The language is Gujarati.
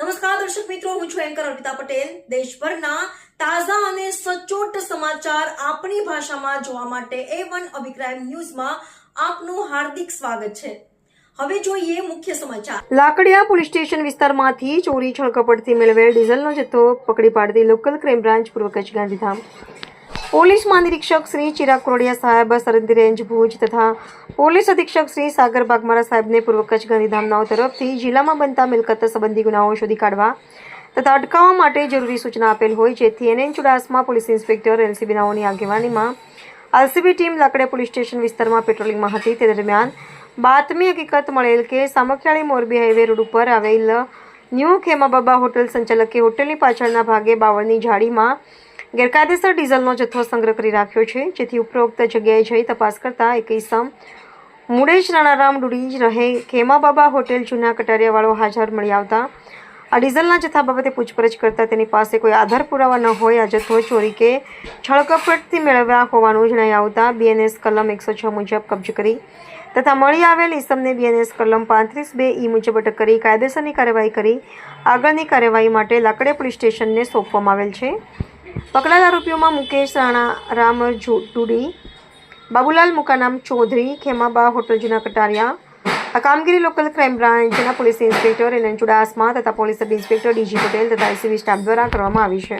નમસ્કાર, દર્શક મિત્રો, હું છું એન્કર અર્પિતા પટેલ. દેશભરના તાજા અને સચોટ સમાચાર આપણી ભાષામાં જોવા માટે એ વન અભિપ્રાય ન્યૂઝમાં આપનું હાર્દિક સ્વાગત છે. હવે જોઈએ મુખ્ય સમાચાર. લાકડિયા પોલીસ સ્ટેશન વિસ્તારમાંથી ચોરી, છળકપટથી મેળવેલ ડીઝલનો જથ્થો પકડી પાડતી લોકલ ક્રાઇમ બ્રાન્ચ પૂર્વ કચ્છ ગાંધીધામ. પોલીસ મહાનિરીક્ષક શ્રી ચિરાગ કોરડિયા સાહેબ સરહદી રેન્જ ભુજ તથા પોલીસ અધિક્ષક શ્રી સાગર બાગમારા સાહેબને પૂર્વ કચ્છ ગાંધીધામનાઓ તરફથી જિલ્લામાં બનતા મિલકત સંબંધી ગુનાઓ શોધી કાઢવા તથા અટકાવવા માટે જરૂરી સૂચના આપેલ હોય જેથી NN Chudasama police inspector LCB નાઓની આગેવાનીમાં એલસીબી ટીમ લાકડે પોલીસ સ્ટેશન વિસ્તારમાં પેટ્રોલિંગમાં હતી. તે દરમિયાન બાતમી હકીકત મળેલ કે સામખિયાળી મોરબી હાઈવે રોડ ઉપર આવેલ ન્યૂ ખેમાબાબા હોટલ સંચાલકે હોટલની પાછળના ભાગે બાવળની જાળીમાં ગેરકાયદેસર ડીઝલનો જથ્થો સંગ્રહ કરી રાખ્યો છે, જેથી ઉપરોક્ત જગ્યાએ જઈ તપાસ કરતા એક ઈસમ મુડેજ રાણારામ જ રહે. ખેમાબાબા હોટેલ જૂના કટારિયાવાળો હાજર મળી આવતા. આ ડીઝલના જથ્થા બાબતે પૂછપરછ કરતા તેની પાસે કોઈ આધાર પુરાવા ન હોય. આ જથ્થો ચોરી કે છળકપટથી મેળવ્યા હોવાનું જણાઈ આવતા બીએનએસ કલમ એકસો છ મુજબ કબજે કરી તથા મળી આવેલ ઇસમને બીએનએસ કલમ પાંત્રીસ બે ઈ મુજબ અટક કરી કાયદેસરની કાર્યવાહી કરી. આગળની કાર્યવાહી માટે લાકડે પોલીસ સ્ટેશનને સોંપવામાં આવેલ છે. પકડાયેલ આરોપીઓમાં મુકેશ રાણા, રામ ટુડી બાબુલાલ મુકાનામ ચૌધરી, ખેમાબા હોટલ જૂના કટારિયા, આ કામગીરી લોકલ ક્રાઇમ બ્રાન્ચના પોલીસ ઇન્સ્પેક્ટર એન ચુડાસમા તથા police sub inspector DG Patel તથા એસીબી સ્ટાફ દ્વારા કરવામાં આવી છે.